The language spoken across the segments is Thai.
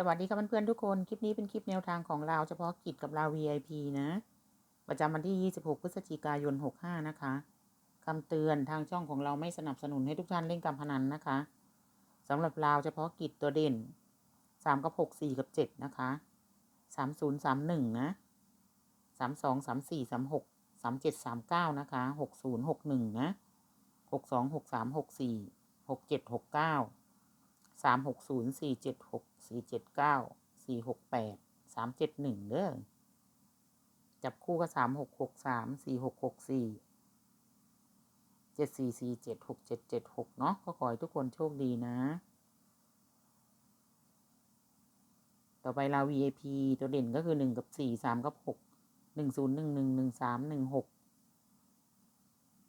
สวัสดีค่ะเพื่อนๆทุกคน คลิปนี้เป็นคลิปแนวทางของเราวเฉพาะกิจกับเราว VIP นะ ประจำวันที่ 26 พฤศจิกายน 65 นะคะคำเตือนทางช่องของเราไม่สนับสนุนให้ทุกท่านเล่นการพนันนะคะสำหรับเราวเฉพาะกิจตัวเด่น 3 กับ 6 4 กับ 7 นะคะ 30 31 นะ 32 34 36 37 39 นะคะ 60 61 นะ 62 63 64 67 69 สามหกศูนย์สี่เจ็ดหกสี่เจ็ดเก้าสี่หกแปดสามเจ็ดหนึ่งเด้อจับคู่ก็สามหกหกสามสี่หกหกสี่เจ็ดสี่สี่เจ็ดหกเจ็ดเจ็ดหกเนาะก็ขอให้ทุกคนโชคดีนะ ต่อไปเรา VIP ตัวเด่นก็คือหนึ่งกับสี่สามกับหกหนึ่งศูนย์หนึ่งหนึ่งหนึ่งสามหนึ่งหก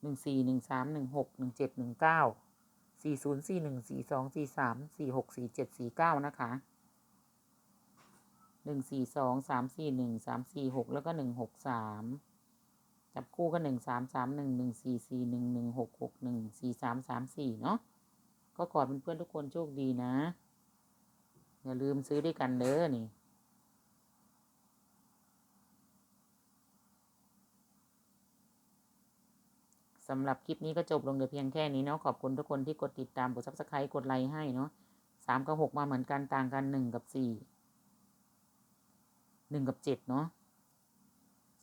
หนึ่งสี่หนึ่งสามหนึ่งหกหนึ่งเจ็ดหนึ่งเก้า สี่ศูนย์สี่หนึ่งสี่สองสี่สามสี่หกสี่เจ็ดสี่เก้านะคะหนึ่งสี่สองสามสี่หนึ่งสามสี่หกแล้วก็หนึ่งหกสามจับคู่ก็หนึ่งสามสามหนึ่งหนึ่งสี่สี่หนึ่งหนึ่งหกหกหนึ่งสี่สามสามสี่เนาะก็ขอเป็นเพื่อนทุกคนโชคดีนะ อย่าลืมซื้อด้วยกันเด้อนี่ สำหรับคลิปนี้ก็จบลงเดียวเพียงแค่นี้เนาะขอบคุณทุกคนที่กดติดตามกดซับสไครต์กดไลค์ให้เนาะสามกับหกมาเหมือนกันต่างกันหนึ่งกับสี่หนึ่งกับเจ็ดเนาะ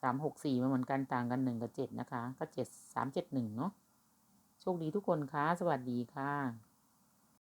สามหกสี่มาเหมือนกันต่างกันหนึ่งกับเจ็ดนะคะ ก็เจ็ดสามเจ็ดหนึ่งเนาะโชคดีทุกคนค่ะสวัสดีค่ะ